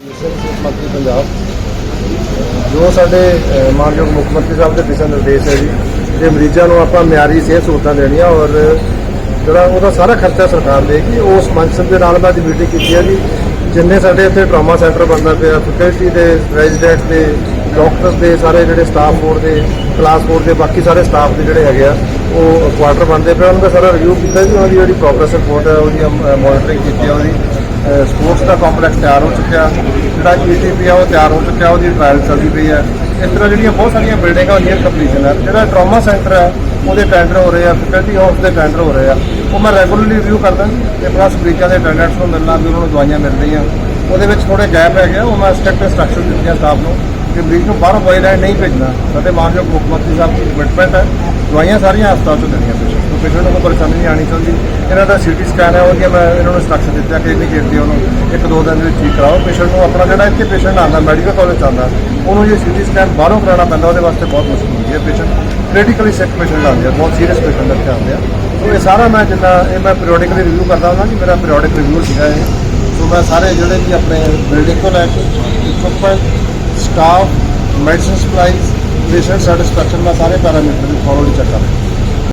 ਮੰਤਰੀ ਪੰਜਾਬ। ਜੋ ਸਾਡੇ ਮਾਨਯੋਗ ਮੁੱਖ ਮੰਤਰੀ ਸਾਹਿਬ ਦੇ ਦਿਸ਼ਾ ਨਿਰਦੇਸ਼ ਹੈ ਜੀ, ਕਿ ਮਰੀਜ਼ਾਂ ਨੂੰ ਆਪਾਂ ਮਿਆਰੀ ਸਿਹਤ ਸਹੂਲਤਾਂ ਦੇਣੀਆਂ ਔਰ ਜਿਹੜਾ ਉਹਦਾ ਸਾਰਾ ਖਰਚਾ ਸਰਕਾਰ ਦੇਗੀ ਉਸ ਮੰਚ ਦੇ ਨਾਲ ਮੈਂ ਅੱਜ ਮੀਟਿੰਗ ਕੀਤੀ ਹੈ ਜੀ। ਜਿੰਨੇ ਸਾਡੇ ਇੱਥੇ ਟਰਾਮਾ ਸੈਂਟਰ ਬਣਦਾ ਪਿਆ ਫੈਕਲਟੀ ਦੇ ਰੈਜ਼ੀਡੈਂਟ ਦੇ ਡਾਕਟਰਸ ਦੇ, ਸਾਰੇ ਜਿਹੜੇ ਸਟਾਫ ਬੋਰਡ ਦੇ ਕਲਾਸ ਬੋਰਡ ਦੇ, ਬਾਕੀ ਸਾਰੇ ਸਟਾਫ ਦੇ ਜਿਹੜੇ ਹੈਗੇ ਆ, ਉਹ ਕੁਆਟਰ ਬਣਦੇ ਪਿਆ। ਉਹਨਾਂ ਦਾ ਸਾਰਾ ਰਿਵਿਊ ਕੀਤਾ ਜੀ, ਉਹਨਾਂ ਦੀ ਜਿਹੜੀ ਪ੍ਰੋਗਰੈਸ ਰਿਪੋਰਟ ਹੈ, ਉਹਦੀ ਮੋਨੀਟਰਿੰਗ ਕੀਤੀ ਹੈ ਉਹਦੀ। ਸਪੋਰਟਸ ਦਾ ਕੰਪਲੈਕਸ ਤਿਆਰ ਹੋ ਚੁੱਕਿਆ। ਜਿਹੜਾ ਈਟੀਪੀ ਆ ਉਹ ਤਿਆਰ ਹੋ ਚੁੱਕਿਆ ਉਹਦੀ ਟ੍ਰਾਇਲ ਚੱਲਦੀ ਪਈ ਹੈ। ਇਸ ਤਰ੍ਹਾਂ ਜਿਹੜੀਆਂ ਬਹੁਤ ਸਾਰੀਆਂ ਬਿਲਡਿੰਗਾਂ ਉਹਦੀਆਂ ਕੰਪਲੀਸ਼ਨ ਹੈ ਜਿਹੜਾ ਟਰਾਮਾ ਸੈਂਟਰ ਹੈ ਉਹਦੇ ਟੈਂਡਰ ਹੋ ਰਹੇ ਆ ਫੈਕਲਟੀ ਹਾਊਸ ਦੇ ਟੈਂਡਰ ਹੋ ਰਹੇ ਆ। ਉਹ ਮੈਂ ਰੈਗੂਲਰਲੀ ਰਿਵਿਊ ਕਰਦਾ ਤੇ ਪਲੱਸ ਮਰੀਜ਼ਾਂ ਦੇ ਅਟੈਂਡੈਂਟਸ ਨੂੰ ਮਿਲਣਾ ਵੀ ਉਹਨਾਂ ਨੂੰ ਦਵਾਈਆਂ ਮਿਲ ਰਹੀਆਂ। ਉਹਦੇ ਵਿੱਚ ਥੋੜੇ ਗੈਪ ਹੈਗੇ ਆ, ਉਹ ਮੈਂ ਸਟ੍ਰਿਕਟ ਇੰਸਟਰਕਸ਼ਨ ਦਿੱਤੀਆਂ ਸਟਾਫ ਨੂੰ ਕਿ ਮਰੀਜ਼ ਨੂੰ ਬਾਹਰੋਂ ਦਵਾਈ ਲੈਣ ਨਹੀਂ ਭੇਜਣਾ। ਸਾਡੇ ਮਾਨਯੋਗ ਮੁੱਖ ਮੰਤਰੀ ਸਾਹਿਬ ਦੀ ਕਮਿਟਮੈਂਟ ਹੈ। ਦਵਾਈਆਂ ਸਾਰੀਆਂ ਹਸਪਤਾਲ ਤੋਂ ਦੇਣੀਆਂ ਪੇਸ਼ੈਂਟ ਨੂੰ ਪਰੇਸ਼ਾਨੀ ਨਹੀਂ ਆਣੀ ਚਾਹੀਦੀ। ਇਹਨਾਂ ਦਾ ਸੀਟੀ ਸਕੈਨ ਹੈ ਉਹਦੀਆਂ ਮੈਂ ਇਹਨਾਂ ਨੂੰ ਇੰਸਟਰਕਸ਼ਨ ਦਿੱਤਾ ਕਿ ਇਮੀਡੀਏਟਲੀ ਉਹਨੂੰ ਇੱਕ ਦੋ ਦਿਨ ਦੇ ਵਿੱਚ ਠੀਕ ਕਰਾਓ। ਪੇਸ਼ੈਂਟ ਨੂੰ ਆਪਣਾ ਜਿਹੜਾ ਇੱਥੇ ਪੇਸ਼ੈਂਟ ਆਉਂਦਾ ਮੈਡੀਕਲ ਕਾਲਜ ਆਉਂਦਾ, ਉਹਨੂੰ ਜੇ ਸੀਟੀ ਸਕੈਨ ਬਾਹਰੋਂ ਕਰਾਉਣਾ ਪੈਂਦਾ, ਉਹਦੇ ਵਾਸਤੇ ਬਹੁਤ ਮੁਸ਼ਕਲ ਹੁੰਦੀ ਹੈ ਪੇਸ਼ੈਂਟ ਕ੍ਰਿਟੀਕਲੀ ਸਿਕ ਪੇਸ਼ੈਂਟ ਆਉਂਦੇ ਆ, ਬਹੁਤ ਸੀਰੀਅਸ ਪੇਸ਼ੈਂਟ ਇੱਥੇ ਆਉਂਦੇ ਆ। ਸੋ ਇਹ ਸਾਰਾ ਮੈਂ ਜਿੰਨਾ ਇਹ ਮੈਂ ਪੀਰੀਓਡਿਕਲੀ ਰਿਵਿਊ ਕਰਦਾ ਹੁੰਦਾ ਜੀ ਮੇਰਾ ਪੀਰੀਓਡਿਕ ਰਿਵਿਊ ਸੀਗਾ ਇਹ। ਸੋ ਮੈਂ ਸਾਰੇ ਜਿਹੜੇ ਵੀ ਆਪਣੇ ਬਿਲਡਿੰਗ ਤੋਂ ਲੈ ਕੇ equipment staff medicine supplies patient satisfaction ਮੈਂ ਸਾਰੇ ਪੈਰਾਮੀਟਰ ਫੋਲੋ ਫੋਲੋਲੀ ਚੈੱਕ ਕਰਦਾ।